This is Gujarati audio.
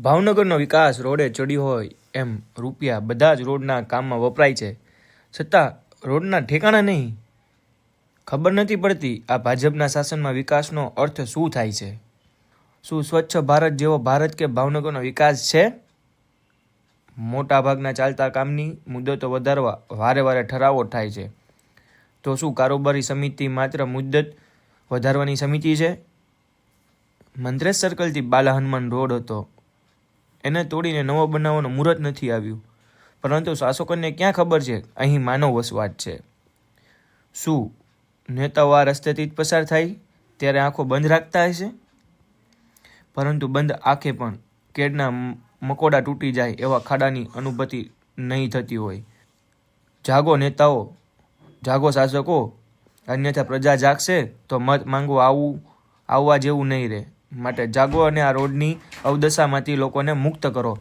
ભાવનગરનો વિકાસ રોડે ચડ્યો હોય એમ રૂપિયા બધા જ રોડના કામમાં વપરાય છે. છતાં રોડના ઠેકાણા નહીં. ખબર નથી પડતી આ ભાજપના શાસનમાં વિકાસનો અર્થ શું થાય છે. શું સ્વચ્છ ભારત જેવો ભારત કે ભાવનગરનો વિકાસ છે? મોટા ભાગના ચાલતા કામની મુદતો વધારવા વારે વારે ઠરાવો થાય છે. તો શું કારોબારી સમિતિ માત્ર મુદ્દત વધારવાની સમિતિ છે? મંત્રેશ સર્કલથી બાલા હનુમાન રોડ હતો. એને તોડીને નવો બનાવવાનું મુહૂર્ત નથી આવ્યું. પરંતુ શાસકોને ક્યાં ખબર છે? અહીં માનવ વસવાટ છે. શું નેતાઓ આ રસ્તેથી જ પસાર થાય? ત્યારે આંખો બંધ રાખતા હશે? પરંતુ બંધ આંખે પણ કેડના મકોડા તૂટી જાય એવા ખાડાની અનુભૂતિ નહીં થતી હોય. જાગો નેતાઓ, જાગો શાસકો. અન્યથા પ્રજા જાગશે તો મત માંગવા આવું, આવવા જેવું નહીં રહે. માટે જાગો અને આ રોડની અવદશામાંથી લોકોને મુક્ત કરો.